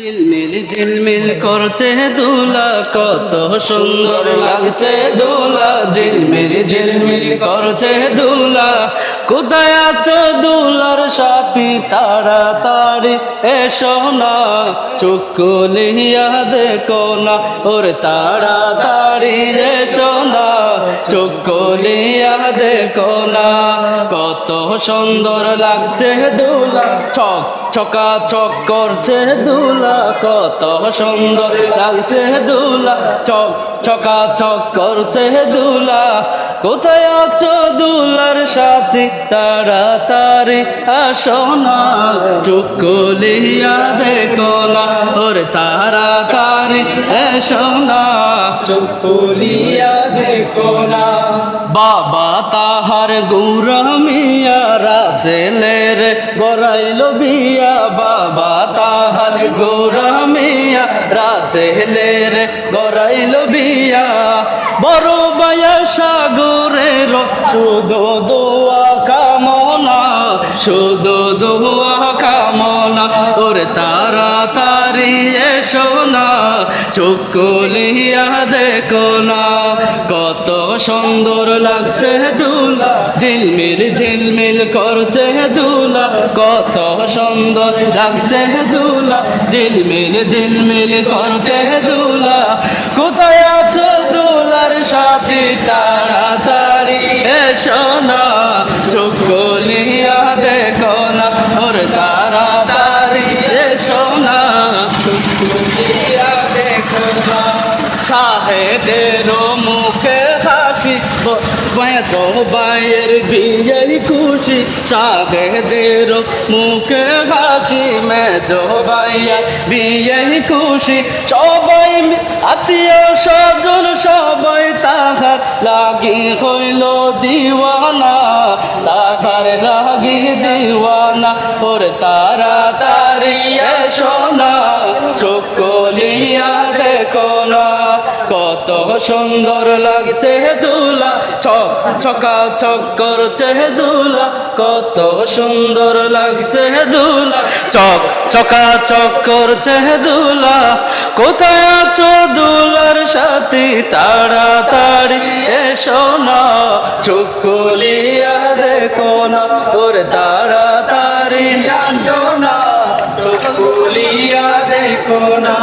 ঝিলমিল ঝিলমিল করছে দুলা, কত সুন্দর লাগছে দুলা। ঝিলমিল ঝিলমিল করছে দুলা, কোথায় আছো দুলার সাথী? তাড়াতাড়ি এসো না চুকুলিয়া দেখো না, ওর তাড়াতাড়ি এসো না। চুকুলিয়া দেখো না। কত সুন্দর লাগছে দুলা। ছক ছকা ছক করছে দুলা। কত সুন্দর লাগছে দুলা। ছক ছকা ছক করছে দুলা। কোথায় আছো দুলার সাথে? তাড়াতাড়ি আসো না। চুকুলিয়া দেখো না। ওর তাড়াতাড়ি এসো না। চকুলিয়া দেখো না। বাবা তাহার গৌরমিয়া রাসেলের গড়াইল বিয়া। বাবা তাহার গৌরমিয়া রাসেলের গড়াইল বিয়া। বড় বায়া সাগরের শুধু দোয়া কামনা, শুধু দোয়া কামনা। ওর তাড়াতাড়ি এসো না চুকুলিয়া দেখো না। কত সুন্দর লাগছে দুলা, ঝিলমিল ঝিলমিল করছে দুলা। কত সুন্দর লাগছে দুলা, ঝিলমিল ঝিলমিল করছে দুলা। সাথে তাড়াতাড়ি এসো না। চুকুলিয়া দেখো না, ওর তাড়াতাড়ি এসো না। চকুলিয়া দেখো না। শাহেদের মুখে হাসি বেজো বাইয়ের বিয়ে খুশি। শাহেদের মুখে হাসি, মেজো বাইয়ের বিয়ে খুশি। সবাই আত্মীয় স্বজন সবাই তাহার লাগি হইল দিওয়ানা। তাহার লাগি দিওয়ানা, ওর তারা তারিয়া সোনা চকলিয়া দেখো না, কত সুন্দর লাগছে দুলা ছক ছকা ছক করছে দুলা, কত সুন্দর লাগছে দুলা। চক ছকা চক করছে দুলা, কোথায় আছো দুলার সাথে? তাড়াতাড়ি এসো না চুকুলিয়া দেখো না, ওর তাড়াতাড়ি আসো না চকুলিয়া দেখো না।